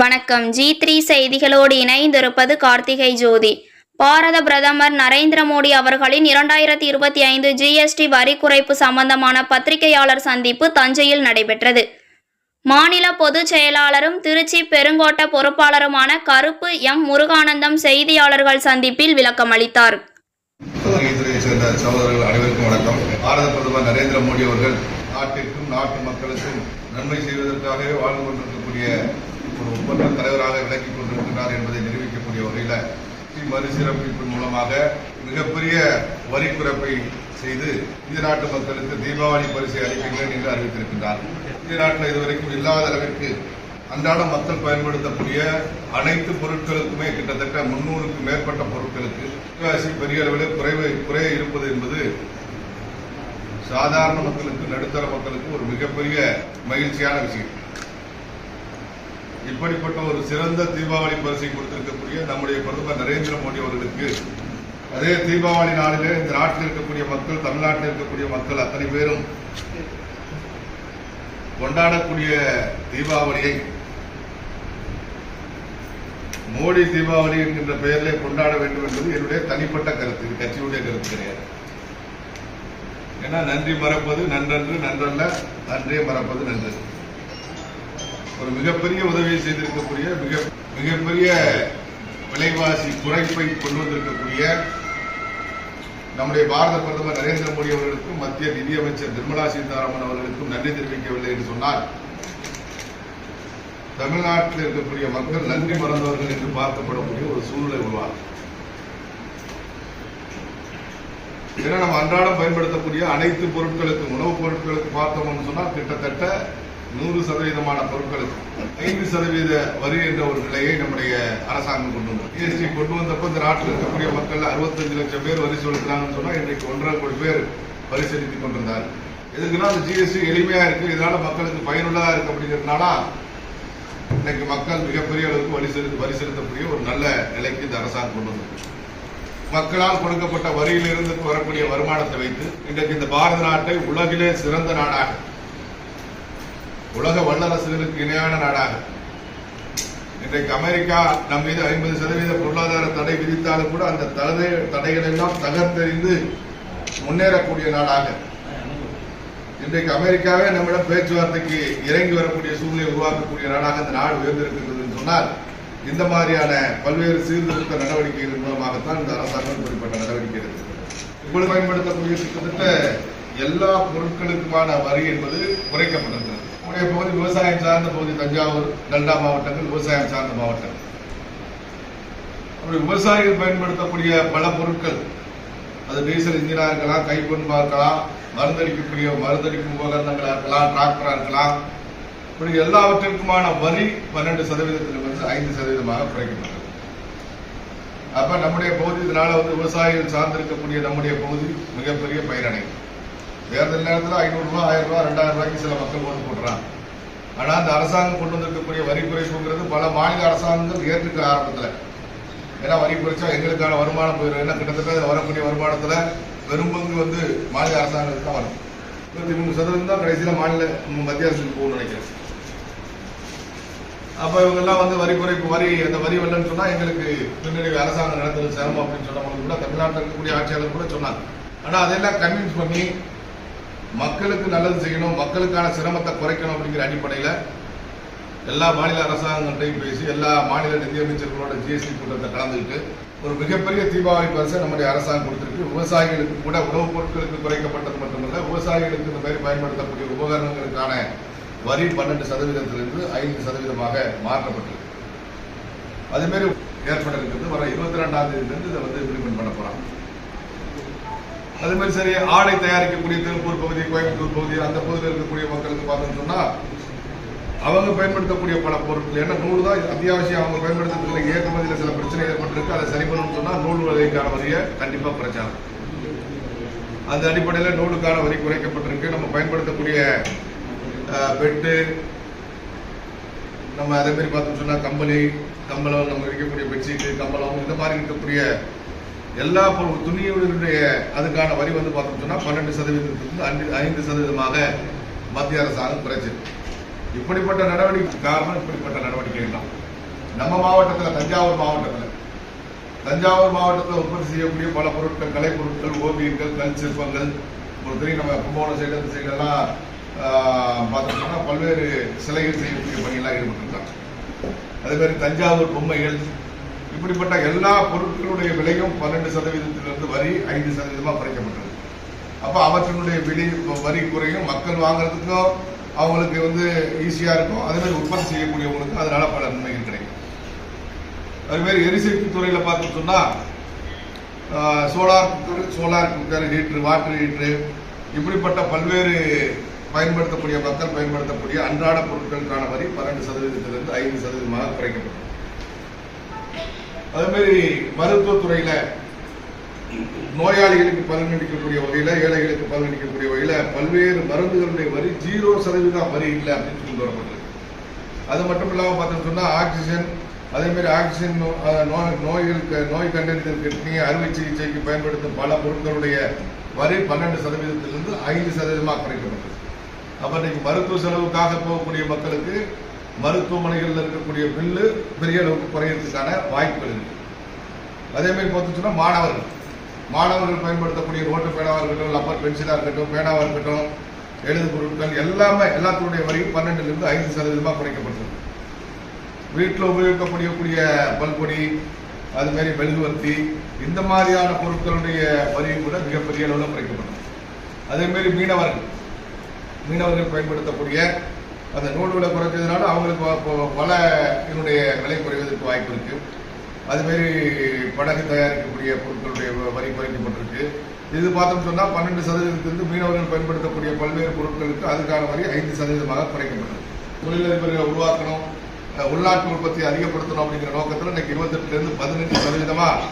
வணக்கம். G three செய்திகளோடு இணைந்திருப்பது கார்த்திகை ஜோதி. பாரத பிரதமர் நரேந்திர மோடி அவர்களின் இரண்டாயிரத்தி இருபத்தி ஐந்து ஜிஎஸ்டி வரி குறைப்பு சம்பந்தமான பத்திரிகையாளர் சந்திப்பு தஞ்சையில் நடைபெற்றது. மாநில பொதுச் செயலாளரும் திருச்சி பெருங்கோட்ட பொறுப்பாளருமான கருப்பு எம் முருகானந்தம் செய்தியாளர்கள் சந்திப்பில் விளக்கமளித்தார் அளித்தார். பாரத பிரதமர் நரேந்திர மோடி அவர்கள் நாட்டிற்கும் நாட்டு மக்களுக்கும் நன்மை செய்வதற்காகவே வாழ்ந்து கொண்டிருக்கக்கூடிய ஒரு ஒப்பந்த தலைவராக விளக்கிக் கொண்டிருக்கிறார் என்பதை நிரூபிக்கக்கூடிய வகையில் மறுசீரமைப்பின் மூலமாக மிகப்பெரிய வரி குறைப்பை செய்து இந்திய நாட்டு மக்களுக்கு தீபாவளி பரிசை அளிக்கின்றேன் என்று அறிவித்திருக்கின்றார். இந்திய நாட்டில் இதுவரைக்கும் இல்லாத அளவிற்கு அன்றாட மக்கள் பயன்படுத்தக்கூடிய அனைத்து பொருட்களுக்குமே கிட்டத்தட்ட முன்னூறுக்கும் மேற்பட்ட பொருட்களுக்கு விலைவாசி பெரிய அளவில் குறைவு குறைய இருப்பது என்பது சாதாரண மக்களுக்கு நடுத்தர மக்களுக்கு ஒரு மிகப்பெரிய மகிழ்ச்சியான விஷயம். இப்படிப்பட்ட ஒரு சிறந்த தீபாவளி பரிசை கொடுத்திருக்கக்கூடிய நம்முடைய பிரதமர் நரேந்திர மோடி அவர்களுக்கு அதே தீபாவளி நாளிலே இந்த நாட்டில் இருக்கக்கூடிய மக்கள் தமிழ்நாட்டில் இருக்கக்கூடிய மக்கள் அத்தனை பேரும் கொண்டாடக்கூடிய தீபாவளியை மோடி தீபாவளி என்கின்ற பெயரிலே கொண்டாட வேண்டும் என்பது என்னுடைய தனிப்பட்ட கருத்து. இது கட்சியுடைய கருத்து கிடையாது. ஏன்னா நன்றி மறப்பது நன்றன்று நன்றல்ல நன்றே மறப்பது நன்றன்று ஒரு மிகப்பெரிய உதவியை செய்திருக்கக்கூடிய மிக மிகப்பெரிய விலைவாசி குறைப்பை கொண்டு வந்திருக்கக்கூடிய நம்முடைய பாரத பிரதமர் நரேந்திர மோடி அவர்களுக்கும் மத்திய நிதியமைச்சர் நிர்மலா சீதாராமன் அவர்களுக்கும் நன்றி தெரிவிக்கவில்லை என்று சொன்னால் தமிழ்நாட்டில் இருக்கக்கூடிய மக்கள் நன்றி மறந்தவர்கள் என்று பார்க்கப்படக்கூடிய ஒரு சூழ்நிலை உருவாகும். ஏன்னா நம்ம அன்றாடம் பயன்படுத்தக்கூடிய அனைத்து பொருட்களுக்கும் உணவுப் பொருட்களுக்கு பார்த்தோம்னு சொன்னால் கிட்டத்தட்ட நூறு சதவீதமான பொருட்களுக்கு ஐந்து சதவீத வரி என்ற ஒரு நிலையை நம்முடைய அரசாங்கம் கொண்டு வந்தது. ஜிஎஸ்டி கொண்டு வந்தப்போ இந்த நாட்டில் இருக்கக்கூடிய மக்கள் அறுபத்தஞ்சு லட்சம் பேர் வரி செலுத்துறாங்கன்னு சொன்னா இன்றைக்கு ஒன்றரை கோடி பேர் வரி செலுத்தி கொண்டிருந்தார். எதுக்குன்னா அந்த ஜிஎஸ்டி எளிமையா இருக்கு இதனால மக்களுக்கு பயனுள்ளதா இருக்கு அப்படிங்கிறதுனால இன்னைக்கு மக்கள் மிகப்பெரிய அளவுக்கு வரி செலுத்த வரி செலுத்தக்கூடிய ஒரு நல்ல நிலைக்கு இந்த அரசாங்கம் கொண்டு வந்தது. மக்களால் கொடுக்கப்பட்ட வரியிலிருந்து வரக்கூடிய வருமானத்தை வைத்து இன்றைக்கு இந்த பாரத நாட்டை உலகிலே சிறந்த நாடாக உலக வல்லரசுகளுக்கு இணையான நாடாக. இன்றைக்கு அமெரிக்கா நம் மீது ஐம்பது சதவீத பொருளாதார தடை விதித்தாலும் கூட அந்த தடை தடைகள் எல்லாம் தகர்த்தெறிந்து முன்னேறக்கூடிய நாடாக. இன்றைக்கு அமெரிக்காவே நம்மிடம் பேச்சுவார்த்தைக்கு இறங்கி வரக்கூடிய சூழ்நிலை உருவாக்கக்கூடிய நாடாக இந்த நாடு உயர்ந்திருக்கின்றது சொன்னால் இந்த மாதிரியான பல்வேறு சீர்திருத்த நடவடிக்கைகள் மூலமாகத்தான் இந்த அரசாங்கம் குறிப்பிட்ட நடவடிக்கை எடுத்திருக்கிறது. இப்பொழுது பயன்படுத்தக்கூடிய கிட்டத்தட்ட எல்லா பொருட்களுக்குமான வரி என்பது குறைக்கப்பட்டிருக்கிறது. நம்முடைய பகுதி விவசாயம் சார்ந்த பகுதி தஞ்சாவூர் டெல்டா மாவட்டங்கள் விவசாயம் சார்ந்த மாவட்டங்கள் அப்படி விவசாயிகள் பயன்படுத்தக்கூடிய பல பொருட்கள் அது டீசல் இன்ஜினா இருக்கலாம் கைப்பண்பா இருக்கலாம் மருந்தடிக்கக்கூடிய மருந்தடிக்கும் உபகரணங்களா இருக்கலாம் டிராக்டரா இருக்கலாம். இப்படி எல்லாவற்றிற்குமான வரி பன்னெண்டு சதவீதத்திலிருந்து ஐந்து சதவீதமாக குறைக்கப்பட்டது. அப்ப நம்முடைய பகுதி இதனால வந்து விவசாயிகள் சார்ந்திருக்கக்கூடிய நம்முடைய பகுதி மிகப்பெரிய பயனடையும். தேர்தல் நேரத்தில் ஐநூறு ரூபாய் ஆயிரம் ரூபாய் ரெண்டாயிரம் ரூபாய்க்கு சில மக்கள் ஓட்டு போடுறாங்க ஆனால் அந்த அரசாங்கம் கொண்டு வந்திருக்கக்கூடிய வரி குறைப்புங்கிறது பல மாநில அரசாங்கங்கள் ஏற்றுக்கிற ஆரம்பத்தில். ஏன்னா வரி குறைச்சா எங்களுக்கான வருமானம் போயிடும். ஏன்னா கிட்டத்தட்ட வரக்கூடிய வருமானத்துல பெரும்பங்கு வந்து மாநில அரசாங்கத்துக்கு தான் வரும். இருபத்தி மூணு சதவீதம் தான் கடைசியில மாநில மத்திய அரசுக்கு போகணும்னு நினைக்கிறேன். அப்போ இவங்கெல்லாம் வந்து வரி குறைப்பு வரி அந்த வரி வரலன்னு சொன்னால் எங்களுக்கு பின்னடைவு அரசாங்கம் நடத்துறது சிரமம் அப்படின்னு சொன்னவங்க கூட தமிழ்நாட்டில் இருக்கக்கூடிய ஆட்சியாளர் கூட சொன்னாங்க. ஆனால் அதெல்லாம் கன்வின்ஸ் பண்ணி மக்களுக்கு நல்லது செய்யணும் மக்களுக்கான சிரமத்தை குறைக்கணும் அப்படிங்கிற அடிப்படையில் எல்லா மாநில அரசாங்கங்கள்டையும் பேசி எல்லா மாநில நிதியமைச்சர்களோட ஜிஎஸ்டி கூட்டத்தை கலந்துக்கிட்டு ஒரு மிகப்பெரிய தீபாவளி பரிசை நம்முடைய அரசாங்கம் கொடுத்துருக்கு. விவசாயிகளுக்கு கூட உணவுப் பொருட்களுக்கு குறைக்கப்பட்டது மட்டுமல்ல விவசாயிகளுக்கு இந்த மாதிரி பயன்படுத்தக்கூடிய உபகரணங்களுக்கான வரி பன்னெண்டு சதவீதத்திலிருந்து ஐந்து சதவீதமாக மாற்றப்பட்டிருக்கு. அதுமாரி ஏற்பட இருக்கிறது வர இருபத்தி ரெண்டாம் தேதியிலிருந்து இதை வந்து இம்ப்ளிமெண்ட் பண்ண போகிறாங்க அதே மாதிரி சரி ஆடை தயாரிக்கக்கூடிய திருப்பூர் பகுதி கோயம்புத்தூர் பகுதி அந்த பகுதியில் இருக்கக்கூடிய மக்களுக்கு பார்த்தோம்னு சொன்னால் அவங்க பயன்படுத்தக்கூடிய பல பொருட்கள் ஏன்னா நூல் தான் அத்தியாவசியம் அவங்க பயன்படுத்துறதுக்கு ஏற்றுமதியில் சில பிரச்சனை ஏற்பட்டிருக்கு. அதை சரி பண்ணணும்னு சொன்னால் நூல் விலைக்கான வரியை கண்டிப்பாக பிரச்சாரம் அந்த அடிப்படையில் நூலுக்கான வரி குறைக்கப்பட்டிருக்கு. நம்ம பயன்படுத்தக்கூடிய பெட்டு நம்ம அதே மாதிரி பார்த்தோம்னு சொன்னால் கம்பளி கம்பளம் நம்ம இருக்கக்கூடிய பெட்ஷீட்டு கம்பளம் இந்த மாதிரி இருக்கக்கூடிய எல்லா பொருள் துணியுடைய அதுக்கான வரி வந்து பார்த்தோம்னா சொன்னா பன்னெண்டு சதவீதத்திலிருந்து ஐந்து- ஐந்து சதவீதமாக மத்திய அரசாங்கம் குறைச்சிருக்கு இப்படிப்பட்ட நடவடிக்கை காரணம் இப்படிப்பட்ட நடவடிக்கைகள் தான். நம்ம மாவட்டத்தில் தஞ்சாவூர் மாவட்டத்தில். தஞ்சாவூர் மாவட்டத்தில் உற்பத்தி செய்யக்கூடிய பல பொருட்கள் கலை பொருட்கள் ஓவியங்கள் கல் சிற்பங்கள் ஒரு தெரியும் நம்ம கும்பகோணம் சைடு அந்த சைடெல்லாம் பார்த்தோம்னா பல்வேறு சிலைகள் செய்யக்கூடிய பணியெல்லாம் ஈடுபட்டிருக்காங்க. அதே மாதிரி தஞ்சாவூர் பொம்மைகள் இப்படிப்பட்ட எல்லா பொருட்களுடைய விலையும் பன்னெண்டு சதவீதத்திலிருந்து வரி ஐந்து சதவீதமாக குறைக்கப்பட்டது. அப்போ அவற்றினுடைய விலை வரி குறையும். மக்கள் வாங்குறதுக்கும் அவங்களுக்கு வந்து ஈஸியாக இருக்கும். அதே மாதிரி உற்பத்தி செய்யக்கூடியவங்களுக்கு அதனால பல நன்மைகள் கிடைக்கும். அது மாதிரி எரிசக்தி துறையில் பார்த்து சொன்னால் solar cooker solar cooker heater water heater இப்படிப்பட்ட பல்வேறு பயன்படுத்தக்கூடிய மக்கள் பயன்படுத்தக்கூடிய அன்றாட பொருட்களுக்கான வரி பன்னெண்டு சதவீதத்திலிருந்து ஐந்து சதவீதமாக குறைக்கப்பட்டது. அதே மாதிரி மருத்துவத்துறையில நோயாளிகளுக்கு பலனளிக்கக்கூடிய வகையில ஏழைகளுக்கு பலனளிக்கக்கூடிய வகையில பல்வேறு மருந்துகளுடைய வரி ஜீரோ சதவீதம் வரி இல்லை அப்படின்னு கொண்டு வரப்பட்டிருக்கு அது மட்டும் இல்லாமல் பார்த்தோம்னு சொன்னால் ஆக்சிஜன் அதே மாதிரி ஆக்சிஜன் நோ- நோய் நோய்களுக்கு நோய் கண்டறிதல் அறுவை சிகிச்சைக்கு பயன்படுத்தும் பல பொருட்களுடைய வரி பன்னெண்டு சதவீதத்திலிருந்து ஐந்து சதவீதமாக குறைக்கப்பட்டது. அப்ப இன்னைக்கு மருத்துவ செலவுக்காக போகக்கூடிய மக்களுக்கு மருத்துவமனைகளில் இருக்கக்கூடிய பில்லு பெரிய அளவுக்கு குறையிறதுக்கான வாய்ப்புகள் இருக்கு. அதே மாதிரி பார்த்து மாணவர்கள். மாணவர்கள் பயன்படுத்தக்கூடிய நோட்டு பேனாவாக இருக்கட்டும் லப்பர் பென்சிலாக இருக்கட்டும் பேனாவாக இருக்கட்டும் எழுது பொருட்கள் எல்லாமே எல்லாத்துடைய வரையும் பன்னெண்டுலேருந்து ஐந்து சதவீதமாக குறைக்கப்பட்டது வீட்டில் உபயோகிக்கக்கூடிய பல்பொடி அதுமாரி மெழுகுவர்த்தி இந்த மாதிரியான பொருட்களுடைய வரியும் கூட மிகப்பெரிய அளவில் குறைக்கப்பட்டது அதேமாரி மீனவர்கள். மீனவர்கள் பயன்படுத்தக்கூடிய அந்த நூல் விலை குறைச்சதுனால அவங்களுக்கு வ- வ- இதனுடைய விலை குறைவதற்கு வாய்ப்பு இருக்கு. அது படகு தயாரிக்கக்கூடிய பொருட்களுடைய வரி குறைக்கப்பட்டிருக்கு. இது பார்த்தோம் சொன்னால் பன்னெண்டு சதவீதத்திலிருந்து மீனவர்கள் பயன்படுத்தக்கூடிய பல்வேறு பொருட்களுக்கு அதுக்கான வரி ஐந்து சதவீதமாக குறைக்கப்பட்டிருக்கு தொழிலதிபர்களை உருவாக்கணும் உள்நாட்டு உற்பத்தி அதிகப்படுத்தணும் அப்படிங்கிற நோக்கத்தில் இன்னைக்கு இருபத்தெட்டுலேருந்து பதினஞ்சு சதவீதமாக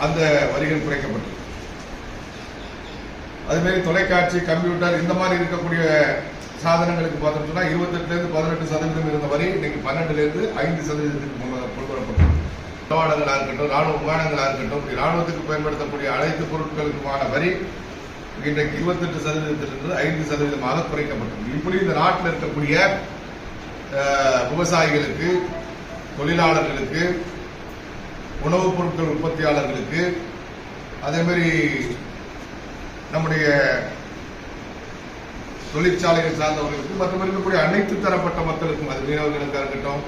அந்த வரிகள் குறைக்கப்பட்டது அதுமாரி தொலைக்காட்சி கம்ப்யூட்டர் இந்த மாதிரி இருக்கக்கூடிய சாதனங்களுக்கு பார்த்தோம்னு சொன்னா இருபத்தெட்டுல இருந்து பதினெட்டு சதவீதம் இருந்த வரி இன்னைக்கு பன்னெண்டுல இருந்து ஐந்து சதவீதத்துக்கு கொண்டு இருக்கட்டும் ராணுவ விமானங்களா இருக்கட்டும் இப்படி ராணுவத்துக்கு பயன்படுத்தக்கூடிய அனைத்து பொருட்களுக்குமான வரி இன்றைக்கு இருபத்தெட்டு சதவீதத்திலிருந்து ஐந்து சதவீதமாக குறைக்கப்பட்டது. இப்படி இந்த நாட்டில் இருக்கக்கூடிய விவசாயிகளுக்கு தொழிலாளர்களுக்கு உணவுப் பொருட்கள் உற்பத்தியாளர்களுக்கு அதே மாதிரி நம்முடைய தொழிற்சாலைகள் சார்ந்தவர்களுக்கு மற்றும் இருக்கக்கூடிய அனைத்து தரப்பட்ட மக்களுக்கும் அது மீனவர்களுக்காக இருக்கட்டும்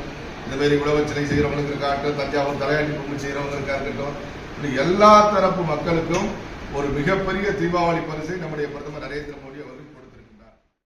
இந்த மாதிரி உழவச்சனை செய்கிறவங்களுக்கு இருக்கட்டும் தஞ்சாவூர் தலையாட்டி பொம்மை செய்கிறவங்களுக்காக இருக்கட்டும் இப்படி எல்லா தரப்பு மக்களுக்கும் ஒரு மிகப்பெரிய தீபாவளி பரிசை நம்முடைய பிரதமர் நரேந்திர மோடி